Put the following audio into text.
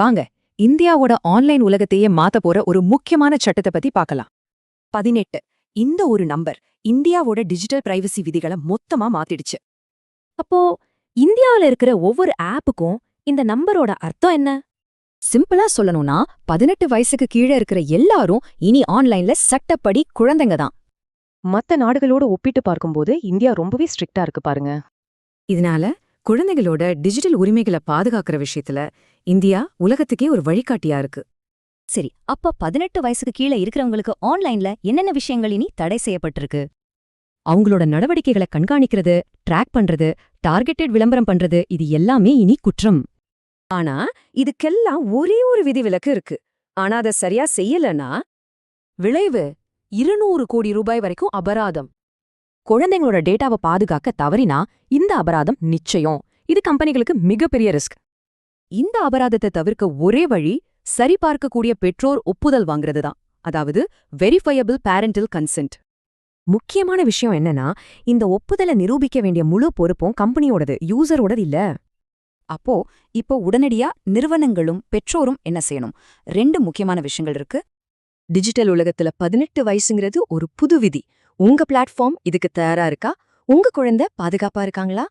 வாங்க இந்தியாவோட ஆன்லைன் உலகத்தையே மாத்த போற ஒரு முக்கியமான சட்டத்தை பத்தி பார்க்கலாம். பதினெட்டு இந்த ஒரு நம்பர் இந்தியாவோட டிஜிட்டல் பிரைவசி விதிகளை மொத்தமா மாத்திடுச்சு. அப்போ இந்தியாவுல இருக்கிற ஒவ்வொரு ஆப்புக்கும் இந்த நம்பரோட அர்த்தம் என்ன? சிம்பிளா சொல்லணும்னா பதினெட்டு வயசுக்கு கீழே இருக்கிற எல்லாரும் இனி ஆன்லைன்ல சட்டப்படி குழந்தைங்க தான். மத்த நாடுகளோட ஒப்பிட்டு பார்க்கும்போது இந்தியா ரொம்பவே ஸ்ட்ரிக்ட்டா இருக்கு பாருங்க. இதனால குழந்தைகளோட டிஜிட்டல் உரிமைகளை பாதுகாக்கிற விஷயத்துல இந்தியா உலகத்துக்கே ஒரு வழிகாட்டியா இருக்கு. சரி அப்ப பதினெட்டு வயசுக்கு கீழே இருக்கிறவங்களுக்கு ஆன்லைன்ல என்னென்ன விஷயங்கள் இனி தடை செய்யப்பட்டிருக்கு? அவங்களோட நடவடிக்கைகளை கண்காணிக்கிறது ட்ராக் பண்றது டார்கெட்டட் விளம்பரம் பண்றது இது எல்லாமே இனி குற்றம். ஆனா இதுக்கெல்லாம் ஒரே ஒரு விதிவிலக்கு இருக்கு. ஆனா அதை சரியா செய்யலனா விளைவு இருநூறு கோடி ரூபாய் வரைக்கும் அபராதம். குழந்தைங்களோட டேட்டாவை பாதுகாக்க தவறினா இந்த அபராதம் நிச்சயம். இது கம்பெனிகளுக்கு மிகப்பெரிய ரிஸ்க். இந்த அபராதத்தை தவிர்க்க ஒரே வழி சரிபார்க்கக்கூடிய பெற்றோர் ஒப்புதல் வாங்குறது தான் அதாவது வெரிஃபையபிள் பேரண்டல் கன்சென்ட் முக்கியமான விஷயம் என்னன்னா இந்த ஒப்புதலை நிரூபிக்க வேண்டிய முழு பொறுப்பும் கம்பெனியோடது யூசரோடது இல்ல. அப்போ இப்போ உடனடியா நிறுவனங்களும் பெற்றோரும் என்ன செய்யணும்? ரெண்டு முக்கியமான விஷயங்கள் இருக்கு. டிஜிட்டல் உலகத்துல பதினெட்டு வயசுங்கிறது ஒரு புது விதி உங்க பிளாட்ஃபார்ம் இதுக்கு தயாரா இருக்கா? உங்க குழந்தை பாதுகாப்பா இருக்காங்களா?